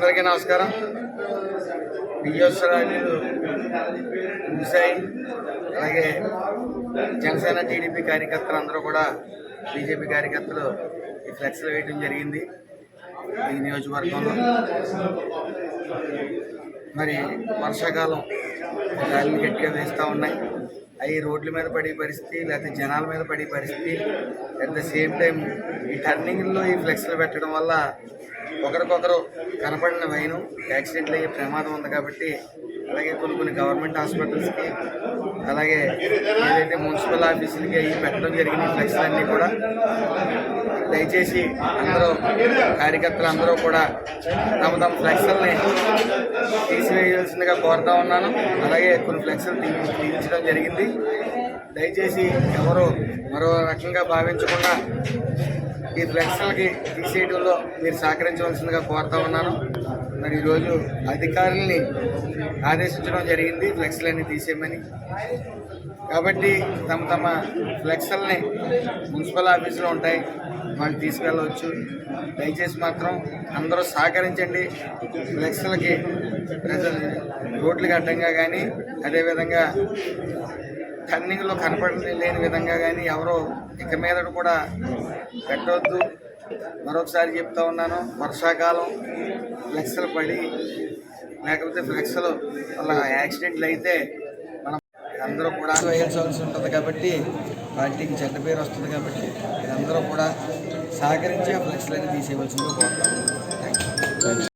అందరికీ నమస్కారం. బియ్యోత్సరాలు ముసాయి అలాగే జనసేన టీడీపీ కార్యకర్తలు అందరూ కూడా బీజేపీ కార్యకర్తలు ఈ ఫ్లెక్స్లు వేయడం జరిగింది ఈ నియోజకవర్గంలో. మరి వర్షాకాలం గాలిని గట్టిగా వేస్తూ ఉన్నాయి. అవి రోడ్ల మీద పడే పరిస్థితి లేకపోతే జనాల మీద పడే పరిస్థితి. అట్ ద సేమ్ టైం ఈ టర్నింగ్లో ఈ ఫ్లెక్స్లు పెట్టడం వల్ల ఒకరికొకరు కనపడిన వైను యాక్సిడెంట్లు అయ్యే ప్రమాదం ఉంది కాబట్టి అలాగే కొన్ని కొన్ని గవర్నమెంట్ హాస్పిటల్స్కి అలాగే ఏదైతే మున్సిపల్ ఆఫీసులకి అవి పెట్టడం జరిగిన ఫ్లెక్స్లన్నీ కూడా దయచేసి అందరూ కార్యకర్తలు అందరూ కూడా తమ తమ ఫ్లెక్స్లని తీసివేయాల్సిందిగా కోరుతా ఉన్నాను. అలాగే కొన్ని ఫ్లెక్స్లు తీయించడం జరిగింది. దయచేసి ఎవరు మరో రకంగా భావించకుండా ఈ ఫ్లెక్స్లకి తీసేయడంలో మీరు సహకరించవలసిందిగా కోరుతా ఉన్నాను. మరి ఈరోజు అధికారుల్ని ఆదేశించడం జరిగింది. ఫ్లెక్స్లన్నీ తీసేయమని. కాబట్టి తమ తమ ఫ్లెక్సల్ని మున్సిపల్ ఆఫీసులో ఉంటాయి. వాళ్ళు తీసుకెళ్ళవచ్చు. దయచేసి మాత్రం అందరూ సహకరించండి. ఫ్లెక్స్లకి ప్రజలు రోడ్లకి అడ్డంగా కానీ అదేవిధంగా టర్నింగ్లో కనపడి లేని విధంగా కానీ ఎవరో ఇక మీదట కూడా పెట్టవద్దు మరొకసారి చెప్తా ఉన్నాను వర్షాకాలం ఫ్లెక్స్లు పడి లేకపోతే ఫ్లెక్స్లు వల్ల యాక్సిడెంట్లు అయితే మనం అందరూ కూడా వేయాల్సి ఉంటుంది కాబట్టి పార్టీకి చెడ్డ పేరు వస్తుంది కాబట్టి మీరందరూ కూడా సహకరించి ఆ ఫ్లెక్స్లన్నీ తీసేయవలసిందిగా కోరుతాము థ్యాంక్ యూ